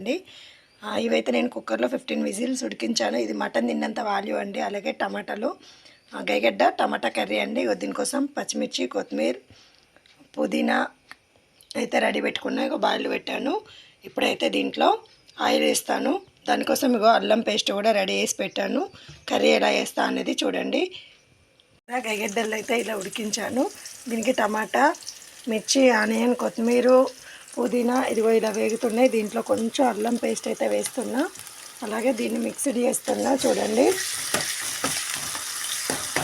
అండి. ఇవైతే నేను కుక్కర్లో ఫిఫ్టీన్ విజిల్స్ ఉడికించాను. ఇది మటన్ తిన్నంత వాల్యూ అండి. అలాగే టమాటాలు గైగడ్డ టమాటా కర్రీ అండి. దీనికోసం పచ్చిమిర్చి కొత్తిమీర పుదీనా అయితే రెడీ పెట్టుకున్నా. ఇక బాయిల్ పెట్టాను. ఇప్పుడైతే దీంట్లో ఆయిల్ వేస్తాను. దానికోసం ఇగో అల్లం పేస్ట్ కూడా రెడీ చేసి పెట్టాను. కర్రీ ఎలా వేస్తా అనేది చూడండి. గైగడ్డలు అయితే ఇలా ఉడికించాను. దీనికి టమాటా మిర్చి ఆనియన్ కొత్తిమీర పుదీనా ఇదిగో ఇలా వేగుతున్నాయి. దీంట్లో కొంచెం అల్లం పేస్ట్ అయితే వేస్తున్నా. అలాగే దీన్ని మిక్స్డ్ చేస్తున్నా చూడండి.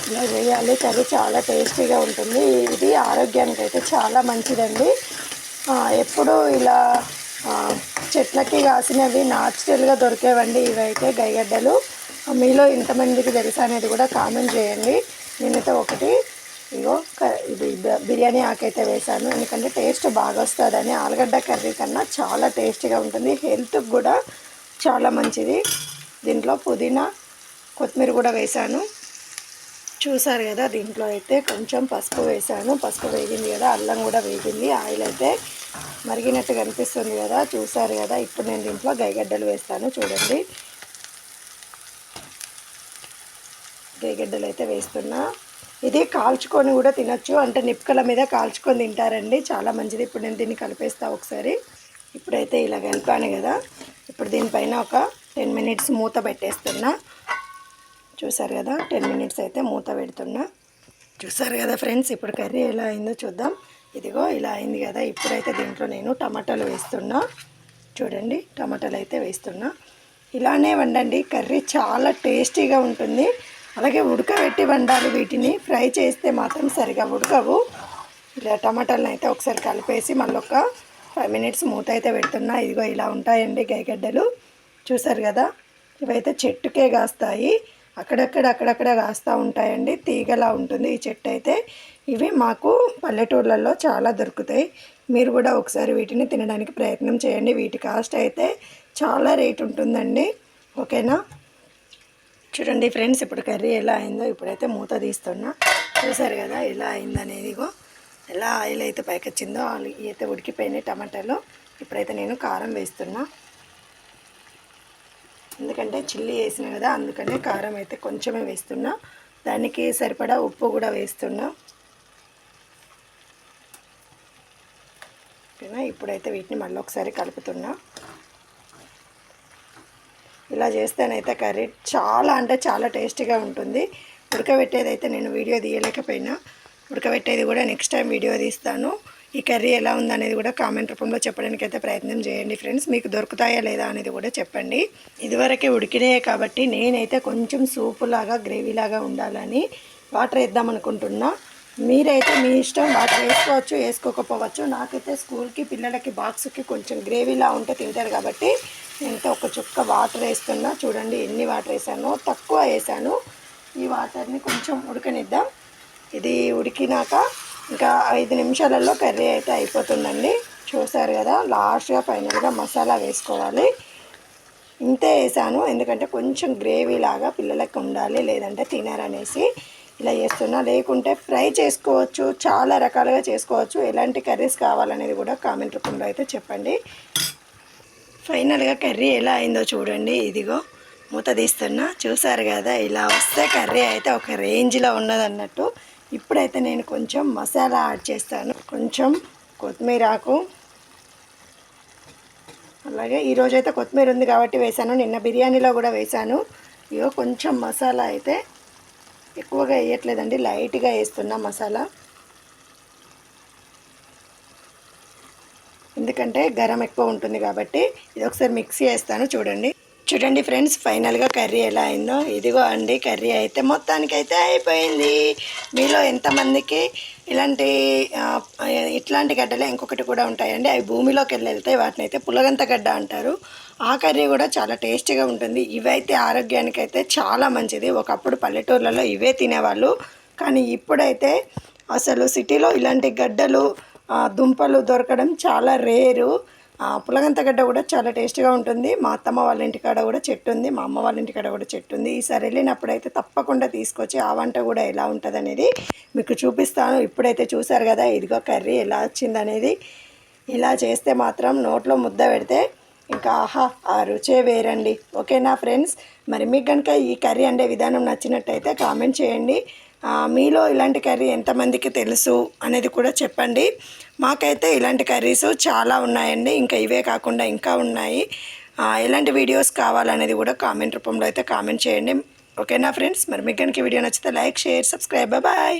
ఇలా వేయాలి. కర్రీ చాలా టేస్టీగా ఉంటుంది. ఇది ఆరోగ్యానికి అయితే చాలా మంచిదండి. ఎప్పుడు ఇలా చెట్లకి కాసినవి నాచురల్గా దొరికేవండి ఇవైతే గైగడ్డలు మీలో ఇంతమందికి తెలుసా అనేది కూడా కామెంట్ చేయండి. నేనైతే ఒకటి ఇగో ఇది బిర్యానీ ఆకైతే వేశాను. ఎందుకంటే టేస్ట్ బాగా వస్తుందని ఆలుగడ్డ కర్రీ కన్నా చాలా టేస్టీగా ఉంటుంది. హెల్త్కి కూడా చాలా మంచిది. దీంట్లో పుదీనా కొత్తిమీర కూడా వేశాను. చూసారు కదా దీంట్లో అయితే కొంచెం పసుపు వేసాను పసుపు వేగింది కదా అల్లం కూడా వేగింది. ఆయిల్ అయితే మరిగినట్టు కనిపిస్తుంది కదా చూసారు కదా. ఇప్పుడు నేను దీంట్లో గైగడ్డలు వేస్తాను చూడండి. గైగడ్డలు అయితే వేస్తున్నా. ఇది కాల్చుకొని కూడా తినొచ్చు. అంటే నిప్పుకల మీద కాల్చుకొని తింటారండి. చాలా మంచిది. ఇప్పుడు నేను దీన్ని కలిపేస్తా ఒకసారి. ఇప్పుడైతే ఇలా కలిపాను కదా. ఇప్పుడు దీనిపైన ఒక టెన్ మినిట్స్ మూత పెట్టేస్తున్నా. చూసారు కదా? టెన్ మినిట్స్ అయితే మూత పెడుతున్నా. చూసారు కదా ఫ్రెండ్స్? ఇప్పుడు కర్రీ ఎలా అయిందో చూద్దాం. ఇదిగో ఇలా అయింది కదా. ఇప్పుడైతే దీంట్లో నేను టమాటాలు వేస్తున్నా. చూడండి. టమాటాలు అయితే వేస్తున్నా. ఇలానే వండండి. కర్రీ చాలా టేస్టీగా ఉంటుంది. అలాగే ఉడకబెట్టి వండాలి వీటిని. ఫ్రై చేస్తే మాత్రం సరిగా ఉడకవు. ఇలా టమాటాలను అయితే ఒకసారి కలిపేసి మళ్ళీ ఒక ఫైవ్ మినిట్స్ మూత అయితే పెడుతున్నా. ఇదిగో ఇలా ఉంటాయండి గైగడ్డలు చూసారు కదా? ఇవైతే చెట్టుకే కాస్తాయి. అక్కడక్కడ అక్కడక్కడ కాస్తూ ఉంటాయండి. తీగలా ఉంటుంది ఈ చెట్టు అయితే. ఇవి మాకు పల్లెటూర్లలో చాలా దొరుకుతాయి. మీరు కూడా ఒకసారి వీటిని తినడానికి ప్రయత్నం చేయండి. వీటి కాస్ట్ అయితే చాలా రేట్ ఉంటుందండి. ఓకేనా? చూడండి ఫ్రెండ్స్ ఇప్పుడు కర్రీ ఎలా అయిందో ఇప్పుడైతే మూత తీస్తున్నా. చూసారు కదా ఎలా అయిందనేది ఇగో. ఎలా ఆయిల్ అయితే పైకి వచ్చిందో ఆయిల్ అయితే ఉడికిపోయినాయి టమాటాలు. ఇప్పుడైతే నేను కారం వేస్తున్నా. ఎందుకంటే చిల్లీ వేసిన కదా అందుకనే కారం అయితే కొంచెమే వేస్తున్నా. దానికి సరిపడా ఉప్పు కూడా వేస్తున్నా. ఓకేనా? ఇప్పుడైతే వీటిని మళ్ళీ ఒకసారి కలుపుతున్నా. ఇలా చేస్తేనైతే కర్రీ చాలా అంటే చాలా టేస్టీగా ఉంటుంది. ఉడకబెట్టేది అయితే నేను వీడియో తీయలేకపోయినా. ఉడకబెట్టేది కూడా నెక్స్ట్ టైం వీడియో తీస్తాను. ఈ కర్రీ ఎలా ఉందనేది కూడా కామెంట్ రూపంలో చెప్పడానికి అయితే ప్రయత్నం చేయండి ఫ్రెండ్స్. మీకు దొరుకుతాయా లేదా అనేది కూడా చెప్పండి. ఇదివరకే ఉడికినాయే కాబట్టి నేనైతే కొంచెం సూపు లాగా గ్రేవీ లాగా ఉండాలని వాటర్ వేద్దాం అనుకుంటున్నా. మీరైతే మీ ఇష్టం వాటర్ వేసుకోవచ్చు వేసుకోకపోవచ్చు. నాకైతే స్కూల్కి పిల్లలకి బాక్స్కి కొంచెం గ్రేవీలా ఉంటే తింటారు కాబట్టి నేనైతే ఒక చుక్క వాటర్ వేస్తున్నా. చూడండి ఎన్ని వాటర్ వేసానో తక్కువ వేసాను. ఈ వాటర్ని కొంచెం ఉడకనిద్దాం. ఇది ఉడికినాక ఇంకా ఐదు నిమిషాలలో కర్రీ అయితే అయిపోతుందండి. చూసారు కదా లాస్ట్గా ఫైనల్గా మసాలా వేసుకోవాలి. ఇంతే వేసాను ఎందుకంటే కొంచెం గ్రేవీ లాగా పిల్లలకి ఉండాలి లేదంటే తినరనేసి. ఇలా చేస్తున్నా. లేకుంటే ఫ్రై చేసుకోవచ్చు చాలా రకాలుగా చేసుకోవచ్చు. ఎలాంటి కర్రీస్ కావాలనేది కూడా కామెంట్ రూపంలో అయితే చెప్పండి. ఫైనల్గా కర్రీ ఎలా అయిందో చూడండి. ఇదిగో మూత తీస్తున్నా. చూసారు కదా ఇలా వస్తే కర్రీ అయితే ఒక రేంజ్లో ఉన్నదన్నట్టు. ఇప్పుడైతే నేను కొంచెం మసాలా యాడ్ చేస్తాను. కొంచెం కొత్తిమీర ఆకు. అలాగే ఈరోజు అయితే కొత్తిమీర ఉంది కాబట్టి వేసాను నిన్న బిర్యానీలో కూడా వేసాను ఇగో కొంచెం మసాలా అయితే ఎక్కువగా వేయట్లేదండి లైట్గా వేస్తున్నా మసాలా. ఎందుకంటే గరం ఎక్కువ ఉంటుంది కాబట్టి ఇది ఒకసారి మిక్సీ వేస్తాను చూడండి. చూడండి ఫ్రెండ్స్ ఫైనల్గా కర్రీ ఎలా అయిందో. ఇదిగో అండి కర్రీ అయితే మొత్తానికి అయితే అయిపోయింది. మీలో ఎంతమందికి ఇలాంటి ఇట్లాంటి గడ్డలే ఇంకొకటి కూడా ఉంటాయండి. అవి భూమిలోకి వెళ్ళి వెళ్తాయి వాటిని అయితే పులగంత గడ్డ అంటారు. ఆ కర్రీ కూడా చాలా టేస్టీగా ఉంటుంది. ఇవైతే ఆరోగ్యానికి అయితే చాలా మంచిది. ఒకప్పుడు పల్లెటూర్లలో ఇవే తినేవాళ్ళు. కానీ ఇప్పుడైతే అసలు సిటీలో ఇలాంటి గడ్డలు దుంపలు దొరకడం చాలా రేరు. పులగంత పులగంతగడ్డ కూడా చాలా టేస్టీగా ఉంటుంది. మా అత్తమ్మ వాళ్ళ ఇంటికాడ కూడా చెట్టు ఉంది. మా అమ్మ వాళ్ళ ఇంటికాడ కూడా చెట్టు ఉంది. ఈసారి వెళ్ళినప్పుడు అయితే తప్పకుండా తీసుకొచ్చి ఆ వంట కూడా ఎలా ఉంటుంది అనేది మీకు చూపిస్తాను. ఇప్పుడైతే చూసారు కదా ఇదిగో కర్రీ ఎలా వచ్చిందనేది. ఇలా చేస్తే మాత్రం నోట్లో ముద్ద పెడితే ఇంకా ఆహా ఆ రుచే వేరండి. ఓకేనా ఫ్రెండ్స్? మరి మీకు కనుక ఈ కర్రీ అండే విధానం నచ్చినట్టయితే కామెంట్ చేయండి. మీలో ఇలాంటి కర్రీ ఎంతమందికి తెలుసు అనేది కూడా చెప్పండి. మాకైతే ఇలాంటి కర్రీస్ చాలా ఉన్నాయండి. ఇంకా ఇవే కాకుండా ఇంకా ఉన్నాయి. ఎలాంటి వీడియోస్ కావాలనేది కూడా కామెంట్ రూపంలో అయితే కామెంట్ చేయండి. ఓకేనా ఫ్రెండ్స్? మరి మీకు కనుక వీడియో నచ్చితే లైక్ షేర్ సబ్స్క్రైబ్. బాయ్!